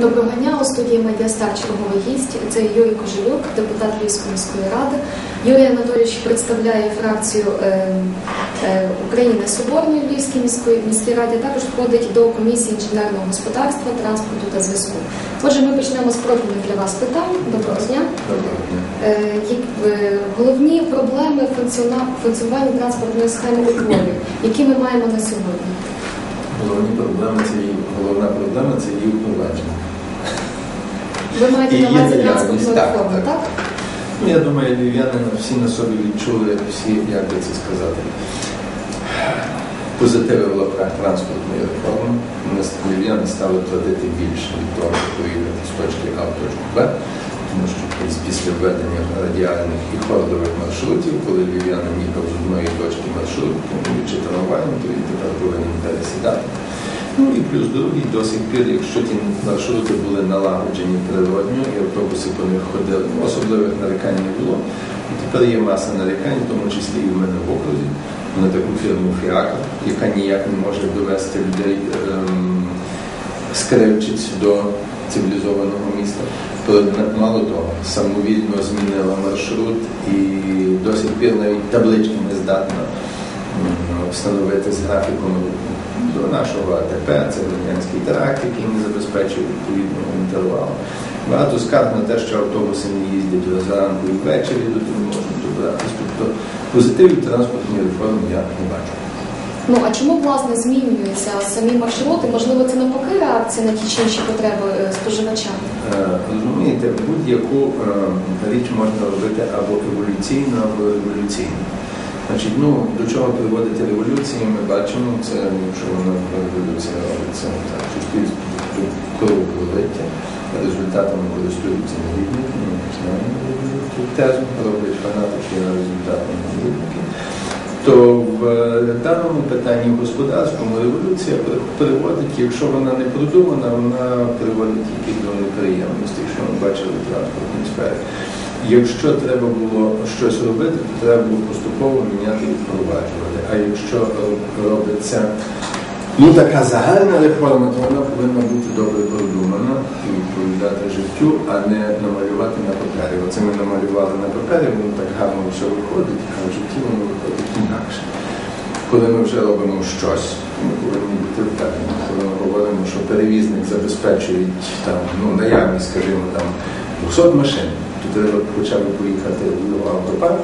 Доброго дня у студії Медіастар черговий гість. Це Юрій Кожелюк, депутат Львівської міської ради. Юрій Анатолійович представляє фракцію е, е, України Соборної Львівській міської міській раді. Також входить до комісії інженерного господарства, транспорту та зв'язку. Отже, ми почнемо з профільних для вас питань. Доброго дня. Доброго дня. Е, е, Головні проблеми функціонування транспортної схеми у Львові, які ми маємо на сьогодні. Головні проблеми це її головна проблема це її впровадження. Ви маєте І на увазі транспортну так? Ну, я думаю, львів'яни всі на собі відчули, всі, як би це сказати, позитиви в лапках транспортної реформи. Ми львів'яни стали платити більше від того, щоб поїхати з точки А в точку Б. Тому що після введення радіальних і хордових маршрутів, коли львів'янин їхав з одної точки маршруту, чи трамваєм, то він тепер повинен пересідати. Ну і плюс другий, до сих пір, якщо ті маршрути були налагоджені природньо, і автобуси по них ходили, ну, особливих нарікань не було. І тепер є маса нарікань, в тому числі і в мене в окрузі, на таку фірму Фіака, яка ніяк не може довести людей ем, з Кривчиць до цивілізованого міста. Мало того, самовільно змінила маршрут і до сих пір навіть таблички не здатна встановити з графіком до нашого АТП, це радянський тракт, який не забезпечує відповідного інтервалу. Багато скарг на те, що автобуси не їздять зранку і ввечері, до того не можуть добратися. Тобто позитивів транспортної реформи я не бачу. Ну а чому власне змінюються самі маршрути? Можливо, це навпаки реакція на ті чи інші потреби е, споживача? Е, Розумієте, будь-яку е, річ можна робити або еволюційно, або революційно. Значить, ну, до чого приводить революції, ми бачимо, це якщо вона революція робиться суспільство кровопролиття, результатами користуються навідники, ми знаємо тезу, роблять фанатики, а результатами навідники. То в е, даному питанні в господарському революція при- приводить, якщо вона не продумана, вона приводить тільки до неприємностей, що ми бачили в транспортній сфері. Якщо треба було щось робити, то треба було поступово міняти і впроваджувати. А якщо робиться ну, така загальна реформа, то вона повинна бути добре продумана і відповідати життю, а не намалювати на папері. Оце ми намалювали на папері, воно так гарно все виходить, а в житті воно виходить інакше. Коли ми вже робимо щось, ми повинні бути впевнені. Коли ми говоримо, що перевізник забезпечує там, ну, наявність, скажімо, там 200 машин, треба хоча б поїхати в автопарк,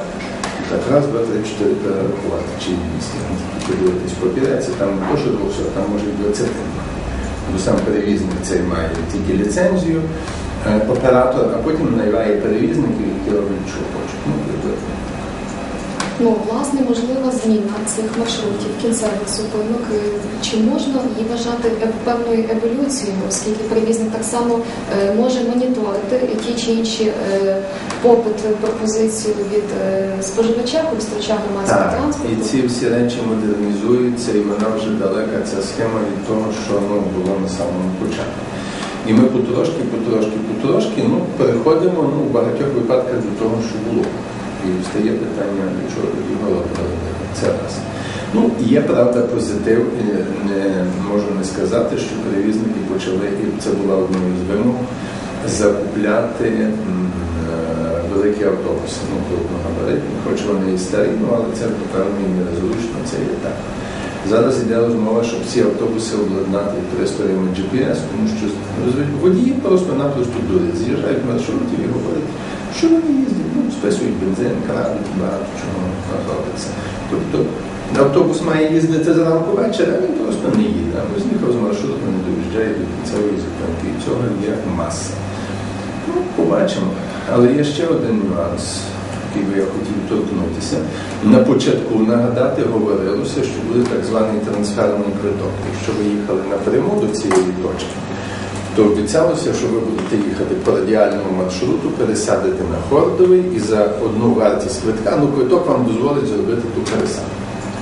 так раз, два, три, чотири перерахувати, чи місті. Подивитись папірець, там то, що там може й 20. Бо сам перевізник цей має тільки ліцензію, оператор, а потім найває перевізників, які роблять, що хочуть. Ну. Ну, власне, можлива зміна цих маршрутів, кінцевих зупинок. Е, Чи можна її вважати е, певною еволюцією, оскільки перевізник так само е, може моніторити ті чи інші попит, пропозицію від споживача, користувача громадського транспорту? і ці всі речі модернізуються, і вона вже далека ця схема від того, що ну, було на самому початку. І ми потрошки, потрошки, потрошки ну, переходимо ну, в багатьох випадках до того, що було. І встає питання, для чого. Це раз. Ну, є правда позитив, не можу не сказати, що перевізники почали, і це була одною з вимог, закупляти е, великі автобуси, ну, крупногабаритні, хоч вони і старі, ну, але це по певній незручно, це є так. Зараз йде розмова, щоб ці автобуси обладнати пристроями GPS, тому що водії просто-напросто дурять, з'їжджають маршрутів і говорять, що вони їздять, ну, списують бензин, крадуть, багато чого робиться. Тобто автобус має їздити зранку вечора, а він просто не їде. А з'їхав з маршруту, не доїжджає до кінцевої зупинки. І цього є маса. Ну, побачимо. Але є ще один нюанс, який би я хотів торкнутися. На початку нагадати говорилося, що буде так званий трансферний квиток. Якщо ви їхали напряму до цієї точки, то обіцялося, що ви будете їхати по радіальному маршруту, пересядете на хордовий і за одну вартість квитка, ну квиток вам дозволить зробити ту пересадку.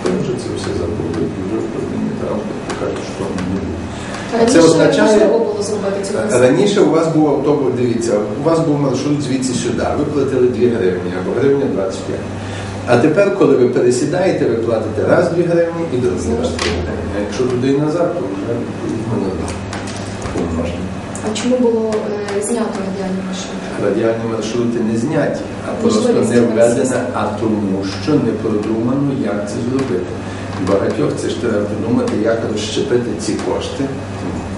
Тепер вже це все забули і вже в управлінні транспорту кажуть, що не буде. Раніше Це означає-? Раніше у вас був автобус, дивіться, у вас був маршрут звідси сюди, ви платили 2 гривні або гривня 25. А тепер, коли ви пересідаєте, ви платите раз 2 гривні і другий раз 2 гривні. А якщо туди і назад, то вже відповідно. А чому було е, знято радіальні маршрути? Радіальні маршрути не зняті, а Можливість просто не цього введена, а тому, що не продумано, як це зробити. Багатьох це ж треба подумати, як розщепити ці кошти.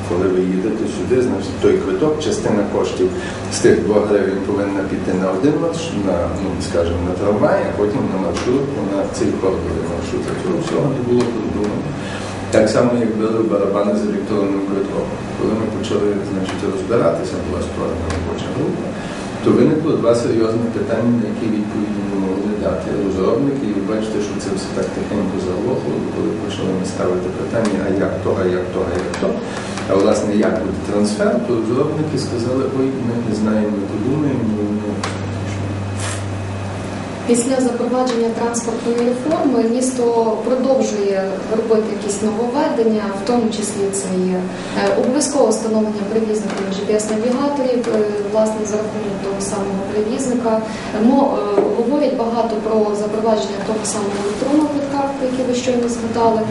Коли ви їдете сюди, значить той квиток, частина коштів з тих 2 гривень повинна піти на один маршрут, на, ну, скажімо, на трамвай, а потім на маршрутку, на цей кордовий маршрут. Цього всього не було продумано. Так само, як били барабани з електронним квитком. Коли ми почали значить, розбиратися, була створена робоча група, то виникло два серйозні питання, на які відповіді не могли дати розробники. І ви бачите, що це все так тихенько заглохло, коли почали ми ставити питання, а як то, а як то, а як то. А власне, як буде трансфер, то розробники сказали, ой, ми не знаємо, ми подумаємо, Після запровадження транспортної реформи місто продовжує робити якісь нововведення, в тому числі це є е, обов'язкове встановлення привізників GPS-навігаторів, е, власне, за рахунок того самого привізника. Мо е, говорять багато про запровадження того самого електронного квитка, про який ви щойно згадали.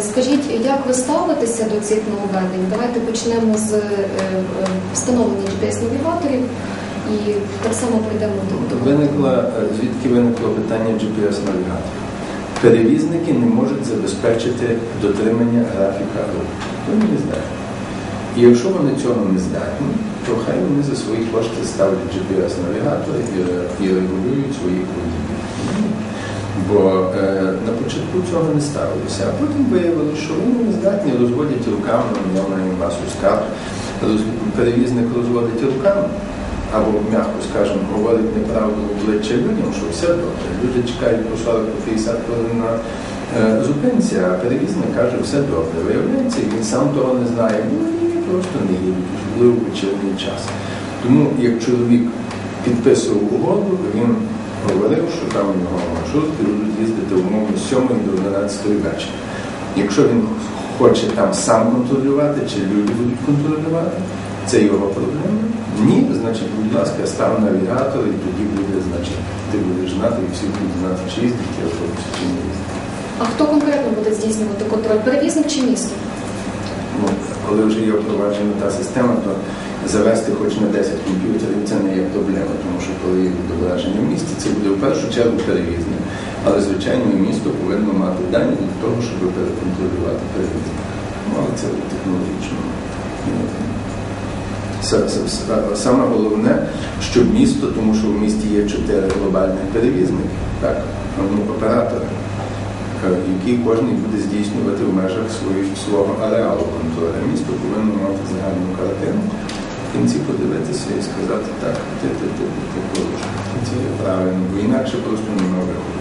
Скажіть, як ви ставитеся до цих нововведень? Давайте почнемо з встановлення GPS-навігаторів. І так само прийдемо до, до Виникла, е, звідки виникло питання GPS-навігаторів. Перевізники не можуть забезпечити дотримання графіка руху. Вони не здатні. І якщо вони цього не здатні, то хай вони за свої кошти ставлять GPS-навігатори і, і регулюють свої водії. Бо е, на початку цього не ставилося, а потім виявилося, що вони не здатні, розводять руками, я маю масу скарг, перевізник розводить руками, або, м'яко скажемо, говорить неправду обличчя людям, що все добре. Люди чекають по 40-50 хвилин на е, зупинці, а перевізник каже, все добре. Виявляється, він сам того не знає, бо вони просто не їдуть, особливо вечірній час. Тому як чоловік підписував угоду, він говорив, що там у нього маршрутки будуть їздити умовно з 7 до 11 вечора. Якщо він хоче там сам контролювати, чи люди будуть контролювати, це його проблема. Ні, значить, будь ласка, став навігатор, і тоді буде, значить, ти будеш знати, і всі будуть знати, чи їздить ті автобуси, чи не їздить. А хто конкретно буде здійснювати контроль? Перевізник чи місто? Ну, коли вже є впроваджена та система, то завести хоч на 10 комп'ютерів це не є проблема, тому що коли є відображення в місті, це буде в першу чергу перевізник. Але, звичайно, місто повинно мати дані для того, щоб переконтролювати перевізника. Ну, але це технологічно. Саме головне, щоб місто, тому що в місті є чотири глобальних перевізники, так, оператори, які кожен буде здійснювати в межах свого ареалу контролю. Місто повинно мати загальну картину, в кінці подивитися і сказати, так, ти, ти, ти, ти порушив. Це є правильно, бо інакше просто немає виходу.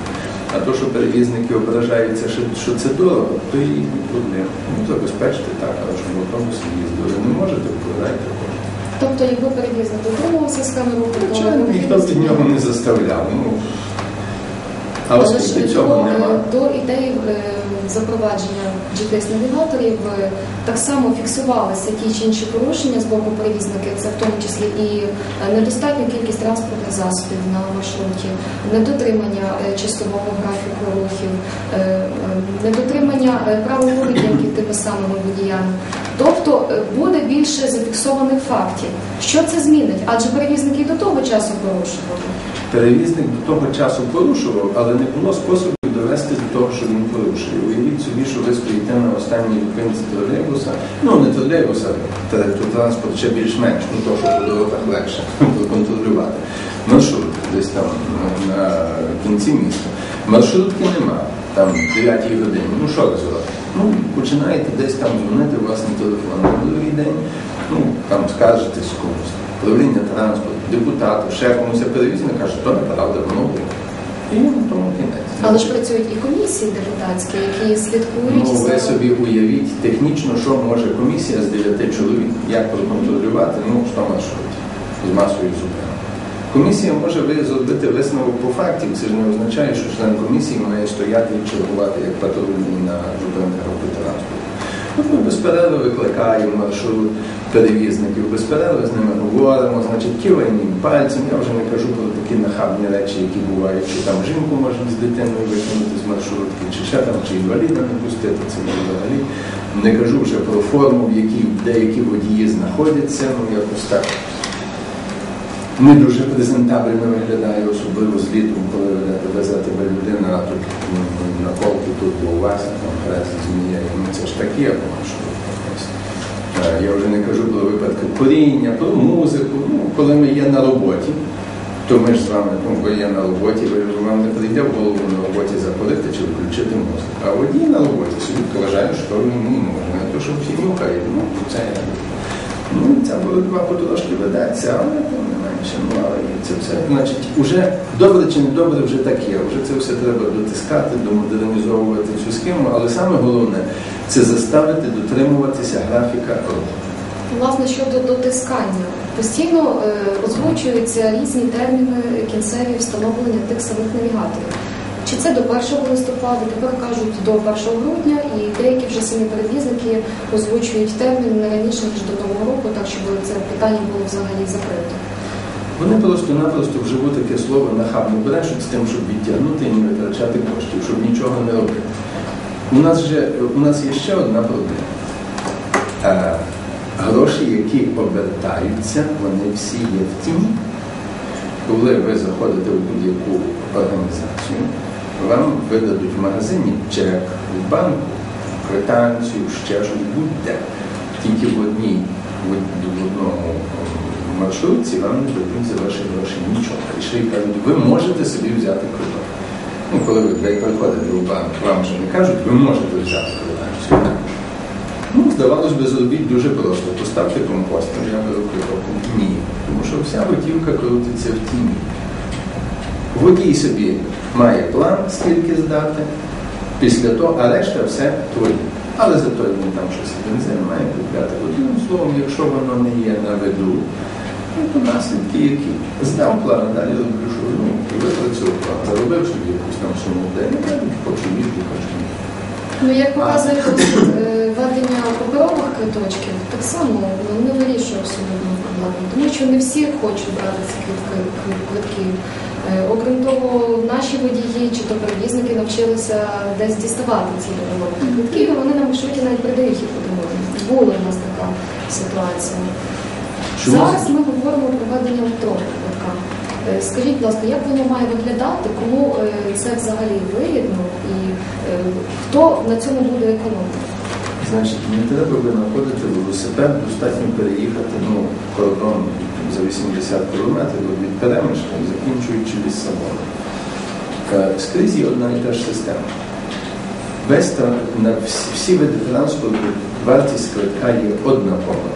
А то, що перевізники ображаються, що, що це дорого, то їхні проблеми. Ну, забезпечте так, але щоб автобусі їздили. Не можете, вкладайте кошти. Тобто, якби перевізник дотримувався схеми руху, то Звичайно, ніхто від нього не заставляв. Ну, а Але оскільки цього до, нема. до ідеї е, запровадження GPS-навігаторів е, так само фіксувалися ті чи інші порушення з боку перевізників, це в тому числі і е, недостатня кількість транспортних засобів на маршруті, недотримання е, часового графіку рухів, е, е, недотримання е, правил поведінки тими самими водіями. Тобто е, буде більше зафіксованих фактів. Що це змінить? Адже перевізники до того часу порушували. Перевізник до того часу порушував, але не було способів довести до того, що він порушує. Уявіть собі, що ви стоїте на останній зупинці тролейбуса, ну не тролейбуса, транспорт ще більш-менш, ну то, що по дорогах легше контролювати. Маршрут десь там на, кінці міста. Маршрутки нема, там 9 годині. Ну що ви зробите? Ну, починаєте десь там дзвонити власний телефон на другий день, ну там скажетесь комусь. Управління транспорту, депутату, ще комусь перевізник каже, то неправда, воно було. І ну, тому кінець. Але ж працюють і комісії депутатські, які слідкують Ну, ви собі уявіть технічно, що може комісія з 9 чоловік, як проконтролювати, ну, що маршруті з масою зупинок. Комісія може зробити висновок по фактів, це ж не означає, що член комісії має стояти і чергувати як патрульний на зупинках автотранспорту. От ми без перерви викликаємо маршрут перевізників, без перерви з ними говоримо, значить, киваємо їм пальцем. Я вже не кажу про такі нахабні речі, які бувають, що там жінку можна з дитиною викинути з маршрутки, чи ще там, чи інваліда не пустити, це взагалі. Не кажу вже про форму, в якій деякі водії знаходяться, ну якось так не дуже презентабельно виглядає, особливо з літом, коли ви везе тебе людина, а тут ну, на полку тут у вас там змія. Ну це ж таке, що. Е, я вже не кажу про випадки куріння, про музику. Ну, коли ми є на роботі, то ми ж з вами, ну, ви є на роботі, ви вам не прийде в голову на роботі закурити чи включити музику. А водій на роботі собі вважає, що йому не можна. То, що всі нюхають, ну це. Ну, ця боротьба потрошки ведеться, але тим ну, і це все. Значить, уже добре чи не добре, вже так є. Вже це все треба дотискати, домодернізовувати цю схему, але саме головне це заставити дотримуватися графіка роботи. Власне, щодо дотискання, постійно е, озвучуються різні терміни кінцеві встановлення тих самих навігаторів. Чи це до 1 листопада, тепер кажуть до 1 грудня, і деякі вже самі перевізники озвучують термін не раніше, ніж до Нового року, так щоб це питання було взагалі закрито. Вони просто-напросто вживуть таке слово нахабно брешуть з тим, щоб відтягнути і не витрачати коштів, щоб нічого не робити. У нас же у нас є ще одна проблема. Е, гроші, які обертаються, вони всі є в тіні. Коли ви заходите в будь-яку організацію, вам видадуть в магазині чек, в банку, квитанцію, ще щось будь-де. Тільки в одній в одному маршрутці вам не дадуть за ваші гроші нічого. І ще й кажуть, ви можете собі взяти квиток. Ну, коли ви приходите в банк, вам вже не кажуть, ви можете взяти квитанцію. Ну, здавалось би, зробіть дуже просто. Поставте компостер, я беру квиток. Ні. Тому що вся готівка крутиться в тіні. Водій собі має план, скільки здати, після того, а решта все твоє. Але зато він там щось бензин має купляти. Одним словом, якщо воно не є на виду, ну, наслідки які. Здав план, а далі роблю, що ну, випрацював план, заробив собі якусь там суму в день, далі хочу їсти, хочу ні. Ну, як показує е, ведення паперових квиточків, так само ну, не вирішує абсолютно проблему, тому що не всі хочуть брати ці квитки, квитки. Е, Окрім того, наші водії чи то перевізники навчилися десь діставати ці квитки, і вони на маршруті навіть передають їх один. Була в нас така ситуація. Чому? Зараз ми говоримо про ведення квитка. Е, Скажіть, будь ласка, як воно має виглядати, кому е, це взагалі вигідно і е, хто на цьому буде економити? Значить, не треба винаходити велосипед, достатньо переїхати ну, кордон за 80 кілометрів від Перемишля, закінчуючи Ліссабоном. Е, Скрізь є одна і та ж система. Весь всі види транспорту вартість квитка є однакова.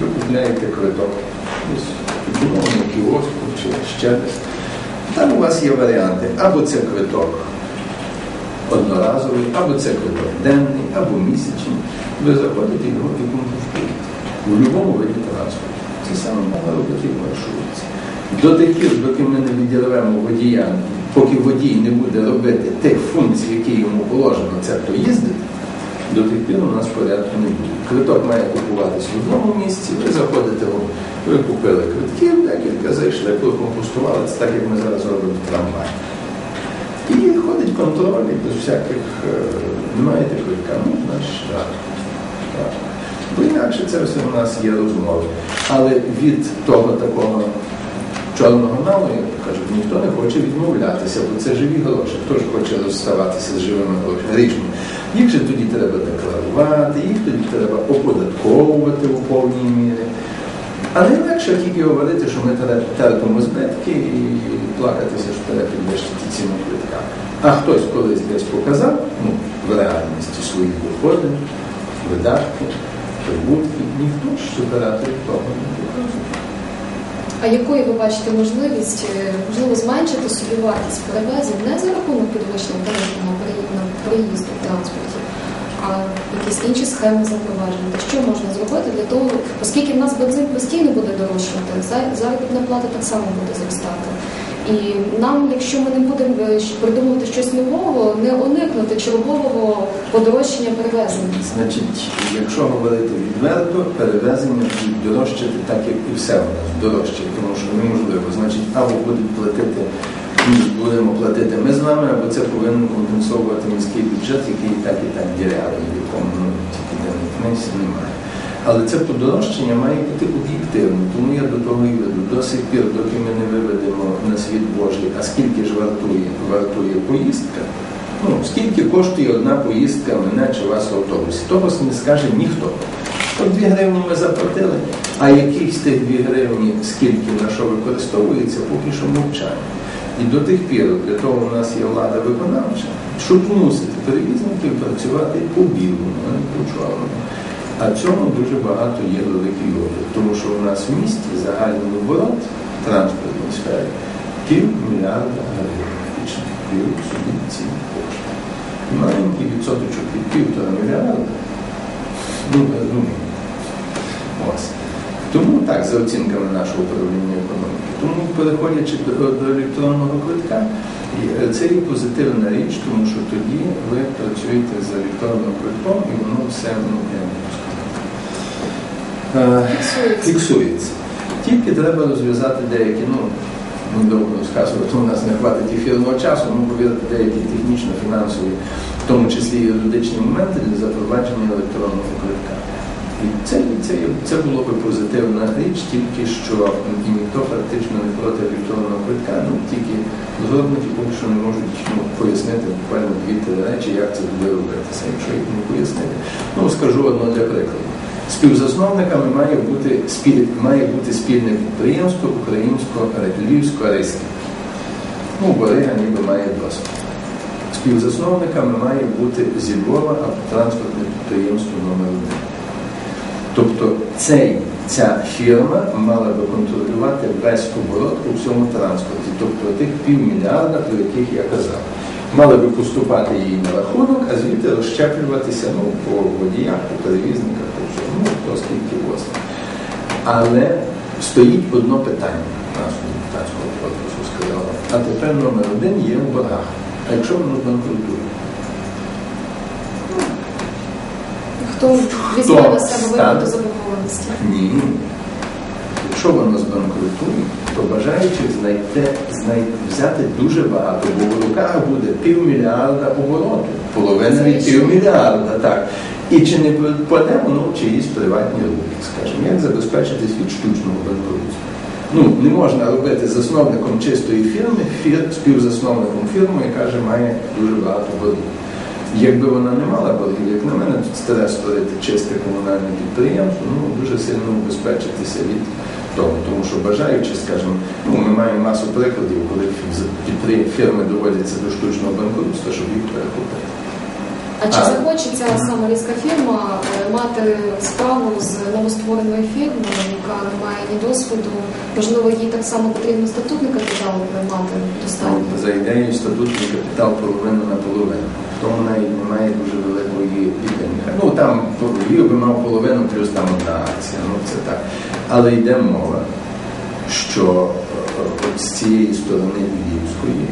Ви купляєте квиток в кіоску чи ще десь. Там у вас є варіанти. Або це квиток одноразовий, або це квиток денний, або місячний. Ви заходите його і комплектуєте. У будь-якому виді транспорту. Це саме можна робити в маршрутці. До тих пір, доки ми не відірвемо водія, поки водій не буде робити тих функцій, які йому положено, це то їздити, до тих пір у нас порядку не буде. Квиток має купуватись в одному місці, ви заходите, ви купили квитків, декілька зайшли, прокомпостували, це так, як ми зараз робимо в трамваї. І ходить контроль і без всяких е, немає квитка, ну, значить, так. Бо інакше це все у нас є розмови. Але від того такого чорного налу, як кажуть, ніхто не хоче відмовлятися, бо це живі гроші. Хто ж хоче розставатися з живими грошима? Річми. Їх же тоді треба декларувати, їх тоді треба оподатковувати у повній мірі. А не легше тільки говорити, що ми тер- терпимо збитки і плакатися, що треба підвищити ціну квитка. А хтось колись десь показав ну, в реальності свої доходи, видатки, прибутки, ніхто ж з того не показує. А якою ви бачите можливість, е, можливо, зменшити собі вартість перевезень не за рахунок підвищення тарифного на переї- на проїзд у транспорті, а якісь інші схеми запровадження? Що можна зробити для того, оскільки в нас бензин постійно буде дорожчати, за- заробітна плата так само буде зростати. І нам, якщо ми не будемо е, придумувати щось нового, не уникнути чергового подорожчання перевезень. Значить, якщо говорити відверто, перевезення будуть дорожчати так, як і все у нас дорожчає, тому що неможливо. Значить, або будуть платити, ми будемо платити ми з вами, або це повинен компенсовувати міський бюджет, який так і так дірявий, в якому ну, тільки денних книжці немає. Але це подорожчання має бути об'єктивно, тому я до того і веду. До сих пір, доки ми не виведемо на світ Божий, а скільки ж вартує, вартує поїздка, Ну, скільки коштує одна поїздка мене чи вас в автобусі? Того не скаже ніхто. От 2 гривні ми заплатили, а з тих 2 гривні, скільки на що використовується, поки що мовчання. І до тих пір для того у нас є влада виконавча, щоб змусити перевізників працювати по білому, а не по чорному. А цьому дуже багато є великий опит, тому що у нас в місті загальний оборот в транспортній сфері пів мільярда гривень. Маленький відсоточок від півтора мільярда. Ну, ну, ось. Тому так, за оцінками нашого управління економіки. Тому переходячи до, до електронного квитка, е, це є позитивна річ, тому що тоді ви працюєте з електронним квитком і воно все, ну, я не можу сказати. Е, Фіксується. Тільки треба розв'язати деякі, ну, недовго розказувати, у нас не хватить ефірного часу, ну, повірте, деякі технічно-фінансові, в тому числі і юридичні моменти для запровадження електронного квитка. І це, це, це було би позитивна річ, тільки що і ніхто практично не проти електронного квитка, ну тільки згодники поки що не можуть ну, пояснити буквально дві-три речі, як це буде робитися. Якщо їх не пояснити, ну скажу одно для прикладу. Співзасновниками має бути спіль, має бути спільне підприємство українсько-львівсько-ризьке. Ну, Борига ніби має досвід. Співзасновниками має бути зі Львова автотранспортне підприємство номер 1 Тобто цей, ця фірма мала би контролювати весь оборот у всьому транспорті, тобто тих півмільярда, про яких я казав. Мали би поступати їй на рахунок, а звідти розщеплюватися ну, по водіях, по перевізниках, по всьому, ну, хто скільки возить. Але стоїть одно питання нашого депутатського корпусу сказала. А тепер номер один є в боргах. А якщо воно збанкрутує? Хто візьме на себе виплату заборгованості? Ні. Якщо воно збанкрутує, то бажаючих знайти, знай, взяти дуже багато, бо в руках буде півмільярда обороту, половина від півмільярда, так. І чи не впаде воно в чиїсь приватні руки, скажімо, як забезпечитись від штучного банкрутства? Ну, не можна робити засновником чистої фірми, фір, співзасновником фірми, яка вже має дуже багато боргів. Якби вона не мала боргів, як на мене, старе створити чисте комунальне підприємство, ну дуже сильно убезпечитися від того, тому що бажаючи, скажімо, ну ми маємо масу прикладів, коли фірми доводяться до штучного банкрутства, щоб їх перехопити. А чи А. захоче ця сама різка фірма е, мати справу з новоствореною фірмою, яка не має ні досвіду? Можливо, їй так само потрібно статутний капітал мати достатньо. За ідеєю статутний капітал половина на половину. Тому навіть немає дуже великої підтримки. Ну там Львів би мав половину плюс там одна акція, ну це так. Але йде мова, що е, от з цієї сторони Львівської,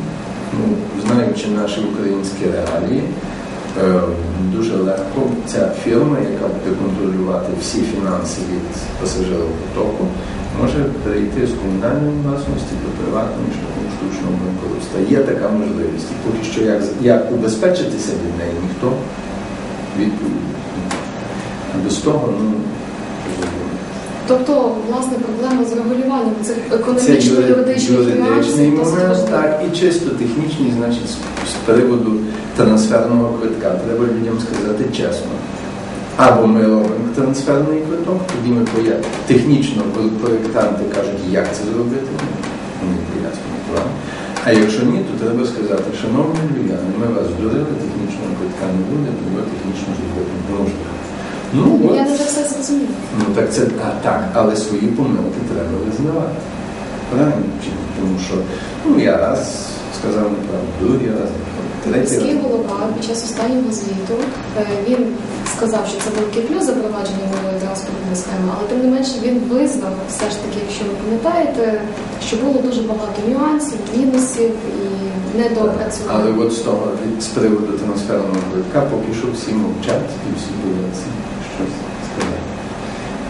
ну, знаючи наші українські реалії, дуже легко ця фірма, яка буде контролювати всі фінанси від пасажиропотоку, може перейти з комунальної власності до приватної шляхом штучного банкрутства. Є така можливість. І поки що як, як убезпечитися від неї, ніхто. А без того, ну, Тобто, власне, проблема з регулюванням цих це економічно-юридичних юридичний момент, так, і чисто технічний, значить, з приводу трансферного квитка. Треба людям сказати чесно. Або ми робимо трансферний квиток, тоді ми поя- технічно проєктанти кажуть, як це зробити, вони пояснюють вам. А якщо ні, то треба сказати, шановні львів'яни, ми вас здурили, технічного квитка не буде, тому технічно зробити неможливо. Ну, Я от. не за все зрозуміла. Ну так це а, так, але свої помилки треба визнавати. Правильно? Тому що ну я раз сказав неправду, другий раз третій Міський голова під час останнього звіту е, він сказав, що це великий плюс запровадження нової транспортної схеми, але тим не менше він визнав, все ж таки, якщо ви пам'ятаєте, що було дуже багато нюансів, мінусів і Але от з того з приводу трансферного квитка поки що всі мовчать і всі бояться щось сказати.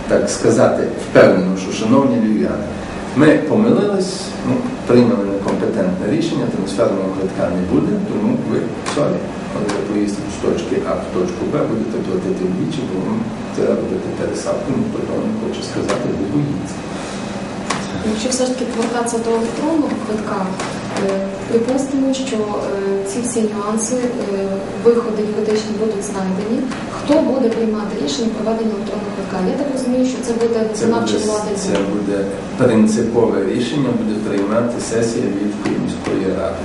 Так сказати впевнено, що шановні львів'яни, ми помилились, ну, прийняли некомпетентне рішення, трансферного квитка не буде, тому ви сорі. Коли ви поїздите з точки А в точку Б, будете платити вдвічі, бо вам треба робити пересадку, ніхто того не хоче сказати, бо боїться. Якщо все ж таки повертатися до електронного квитка, е, припустимо, що е, ці всі нюанси, е, виходи юридичні будуть знайдені. Хто буде приймати рішення про введення електронного квитка? Розумію, що це буде виконавча влада. це буде принципове рішення, буде приймати сесія Львівської міської ради.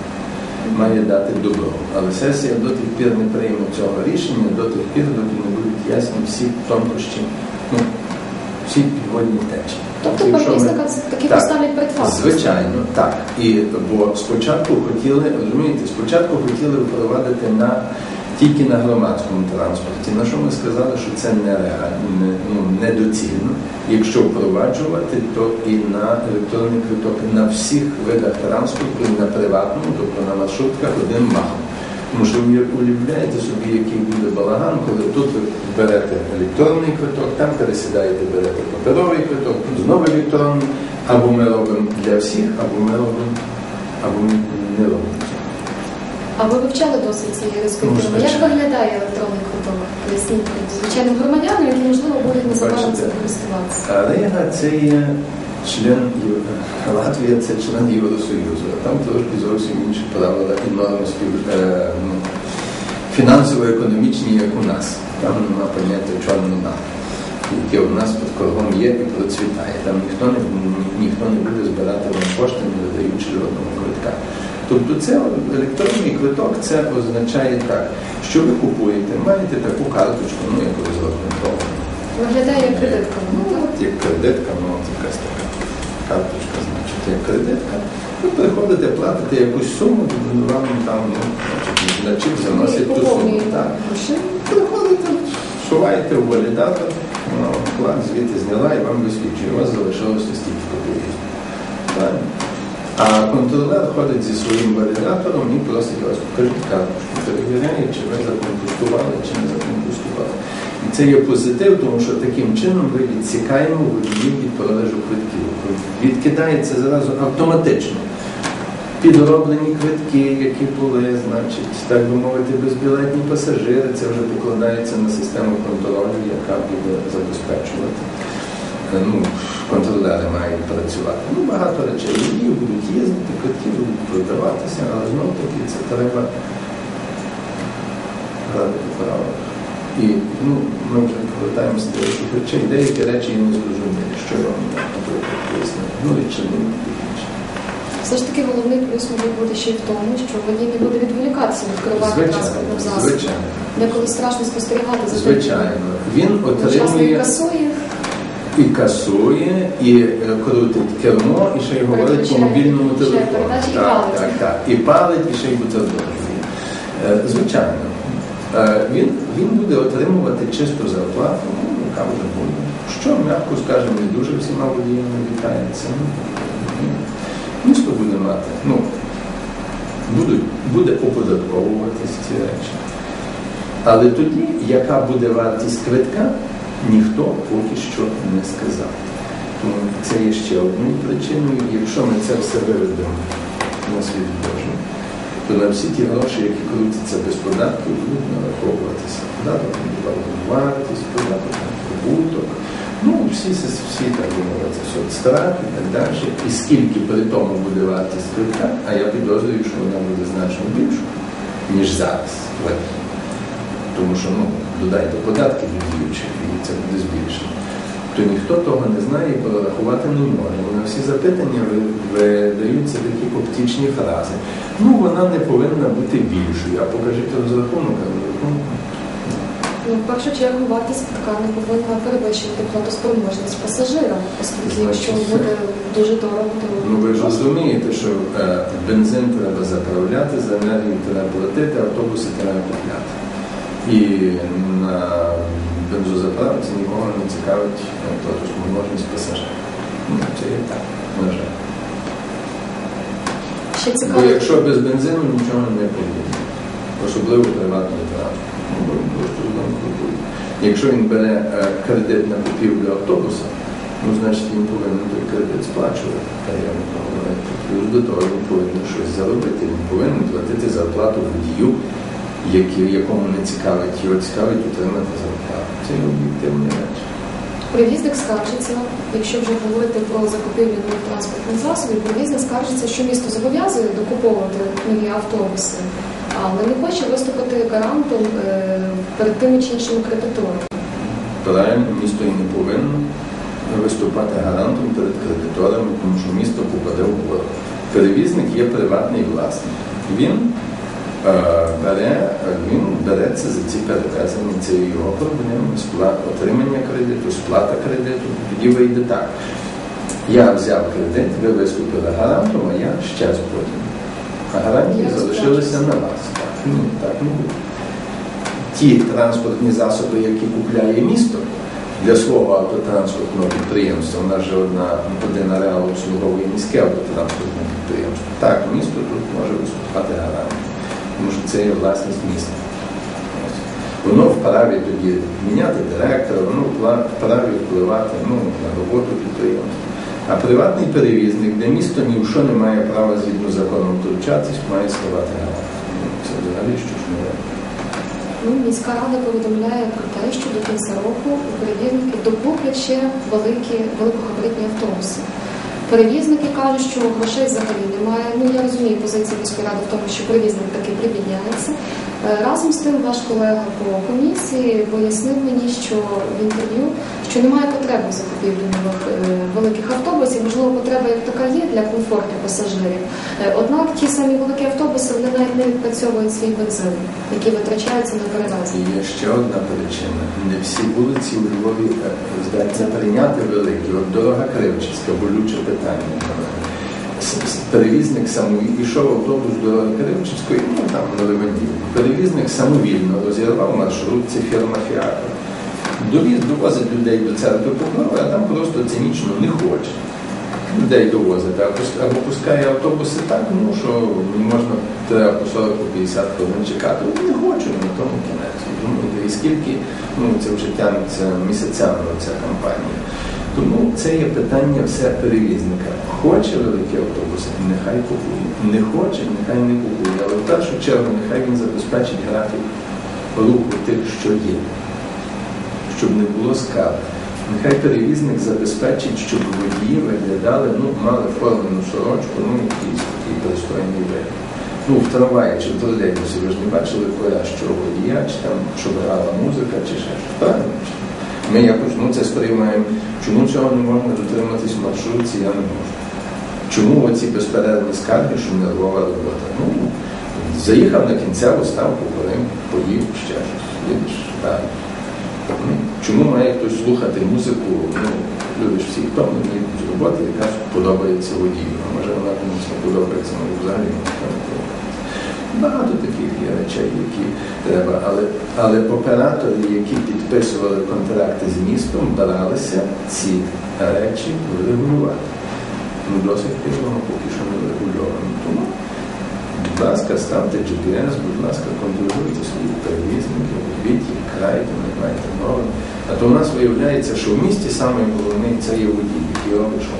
Має дати добро. Але сесія до тих пір не прийме цього рішення, до тих пір, доки не будуть ясні всі тонкощі, ну, всі підводні течії. Тобто перевізника таки Так, поставлять перед фактом. Звичайно, так. І бо спочатку хотіли, розумієте, спочатку хотіли впровадити на тільки на громадському транспорті. На що ми сказали, що це нереально, не, ну, недоцільно. Якщо впроваджувати, то і на електронний квиток на всіх видах транспорту, і на приватному, тобто на маршрутках один махом. Тому що ви уявляєте собі, який буде балаган, коли тут ви берете електронний квиток, там пересідаєте, берете паперовий квиток, тут знову електронний, або ми робимо для всіх, або ми робимо, або ми не робимо. А ви вивчали досвід цієї Ну, Як виглядає електронний квиток? Поясніть звичайним громадянам, які можливо будуть незабаром цим користуватися. А Рига це є член Єв- Латвія це член Євросоюзу, а там трошки зовсім інші правила і норми е, фінансово-економічні, як у нас. Там нема поняття чорного, яке у нас під кругом є і процвітає. Там ніхто не, ні- ніхто не буде збирати вам кошти, не видаючи жодного квитка. Тобто це електронний квиток, це означає так, що ви купуєте, маєте таку карточку, ну яку розрахунковано. Виглядає як кредитка. Ну, от як кредитка, ну от якась така карточка, значить, як кредитка. Ви приходите, платите якусь суму, вам там, ну, значить, заносять ту суму. Так. Приходите, шуваєте в валідатор, вона от звідти зняла і вам висвічує. У вас залишилося стільки копійок. А контролер ходить зі своїм валідатором і просить вас, карточку, перевіряє, чи ви законкустували, чи не законкустували. І це є позитив, тому що таким чином ви відсікаємо водіїв від продажу квитків. Відкидається зразу автоматично. Підроблені квитки, які були, значить, так би мовити, безбілетні пасажири, це вже покладається на систему контролю, яка буде забезпечувати. Е, Ну, контролери мають працювати. Ну, багато речей. Водії будуть їздити, квитки будуть продаватися, але знов таки це треба грати по правилах. І ну, ми вже повертаємося до інших речей. Деякі речі я не зрозуміли, що я вам наприклад, пояснив. Ну, і чи не технічно. Все ж таки головний плюс може бути ще й в тому, що водій не буде відволікатися від керування транспортним засобом. звичайно. Деколи страшно спостерігати за Звичайно. Він отримує касує, і касує, і е, крутить кермо, і ще й говорить по мобільному телефону. Так, так, так. І палить, і ще й бутерброд. Е, Звичайно. Е, Він, він буде отримувати чисту зарплату, ну, яка вже буде. Що, м'яко скажемо, не дуже всіма водіями вітається. Місто буде мати. Ну, будуть, буде оподатковуватись ці речі. Але тоді, яка буде вартість квитка, ніхто поки що не сказав. Тому це є ще одною причиною. Якщо ми це все виведемо на світ Божий, то на всі ті гроші, які крутяться без податків, будуть нараховуватися. Податок вартість, податок прибуток. Ну, всі, всі, так би мовити, соцстрат і так далі. І скільки при тому буде вартість квитка, а я підозрюю, що вона буде значно більшою, ніж зараз. Тому що ну, додайте податки діючих, і це буде збільшено. То ніхто того не знає і порахувати не може. На всі запитання видаються такі оптичні фрази. Ну, вона не повинна бути більшою, а покажіть розрахунок, а розрахунок. ну, в першу чергу вартість квитка не повинна перевищувати платоспроможність пасажира, оскільки якщо буде дуже дорого, то Ну ви ж розумієте, що е, бензин треба заправляти, за енергію треба платити, автобуси треба купляти. І на бензозаправці нікого не цікавить е, платоспроможність пасажирів. Ну, це є так, на жаль. Ще Бо якщо без бензину нічого не потрібно, особливо приватний транспорт. Ну. Якщо він бере е, кредит на купівлю автобуса, ну значить він повинен той кредит сплачувати. Та я. Плюс до того він повинен щось заробити. Він повинен платити зарплату водію, який, якому не цікавить, його цікавить отримати зарплату. Це є об'єктивні речі. Привізник скаржиться, якщо вже говорити про закупівлю нових транспортних засобів, привізник скаржиться, що місто зобов'язує докуповувати нові автобуси, але не хоче виступити гарантом е, перед тими чи іншими кредиторами. Правильно, місто і не повинно виступати гарантом перед кредиторами, тому що місто попаде в борг. Перевізник є приватний власник. Він бере, він береться за ці перевезення, це його проблеми, отримання кредиту, сплата кредиту, тоді вийде так. Я взяв кредит, ви виступили гарантом, а я ще потім. А гарантії залишилися на вас. Так, ні, так не буде ті транспортні засоби, які купляє місто для свого автотранспортного підприємства. У нас же одна один ареал обслуговує міське автотранспортне підприємство. Так, місто тут може виступати гарантом, тому що це є власність міста. Воно вправі тоді міняти директора, воно вправі впливати ну, на роботу підприємства. А приватний перевізник, де місто ні в що не має права згідно закону втручатись, має ставати гарантом. Ну, Це взагалі що ж не Ну, міська рада повідомляє про те, що до кінця року перевізники докуплять ще великі великогабаритні автобуси. Перевізники кажуть, що грошей взагалі немає. Ну я розумію позицію міської ради в тому, що перевізник таки припідняється. Е, Разом з тим, ваш колега по комісії пояснив мені, що в інтерв'ю, що немає потреби в закупівлі нових е, великих автобусів. Можливо, потреба як така є для комфорту пасажирів. Е, Однак ті самі великі автобуси вони навіть не відпрацьовують свій бензин, який витрачається на перевезення. Є ще одна причина. Не всі вулиці у Львові здатні прийняти великі. От дорога Кривчицька, болюче питання. С- Перевізник самовільно йшов автобус до Кривчицької, ну там на Левандів. Перевізник самовільно розірвав маршрут, це фірма Фіакр. Довіз, довозить людей до церкви Покрови, а там просто цинічно не хоче людей довозити, або пускає автобуси так, ну що можна треба по 40 по 50 хвилин чекати. Не хочу на тому кінець. Думаєте, і скільки ну, це вже тягнеться місяцями ця кампанія. Тому це є питання все перевізника. Хоче великі автобуси, нехай купує. Не хоче, нехай не купує. Але в першу чергу нехай він забезпечить графік руху тих, що є щоб не було скарг. Нехай перевізник забезпечить, щоб водії виглядали, ну, мали формену сорочку, ну, якийсь такий пристойний вигляд. Ну, в трамваї чи в тролейбусі, ви ж не бачили коля, що водія, чи там, щоб грала музика, чи ще щось. Ми якось ну, це сприймаємо. Чому цього не можна дотриматись в маршрутці, я не можу. Чому оці безперервні скарги, що нервова робота? Ну, заїхав на кінцеву ставку, Крим, поїв ще щось. Їдеш далі. Чому має хтось слухати музику? Ну, люди ж всі втомлені з роботи, яка подобається водію. А може вона комусь не подобається, може взагалі не. Багато таких є речей, які треба. Але, але оператори, які підписували контракти з містом, бралися ці речі врегулювати. Ну, досить пір поки що не врегульовано. Тому, будь ласка, ставте GPS, будь ласка, контролюйте своїх перевізників, робіть їх, крайте, не майте мови. А то в нас виявляється, що в місті саме головний це є водій, який робить що.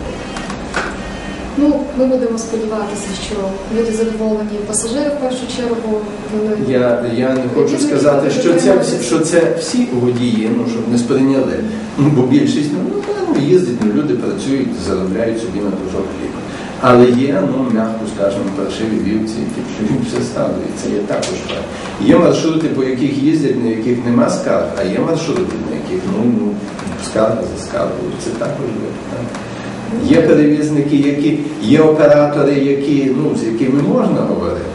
Ну, ми будемо сподіватися, що люди задоволені пасажири в першу чергу. Вони Я, я не хочу Водії сказати, що це, що це всі водії, ну щоб не сприйняли. Ну, бо більшість ну, ну, їздять, ну, люди працюють, заробляють собі на кусок хліба. Але є, ну, м'яко скажемо, паршиві вівці, які все стадо, і це є також так. Є маршрути, по яких їздять, на яких нема скарг, а є маршрути, на яких ну, ну, скарга за скаргою. Це також є. Так. Є перевізники, які є оператори, які, ну, з якими можна говорити,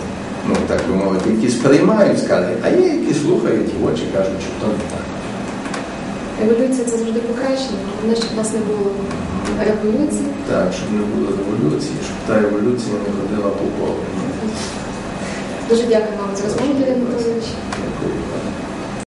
ну так би мовити, які сприймають скарги, а є, які слухають і в очі кажуть, що то не так. Еволюція це завжди покращення, головне, щоб у нас не було революції. Так, щоб не було революції, щоб та революція не ходила по колу. Дуже дякую вам за розмову, Юрій Анатолійович. Дякую.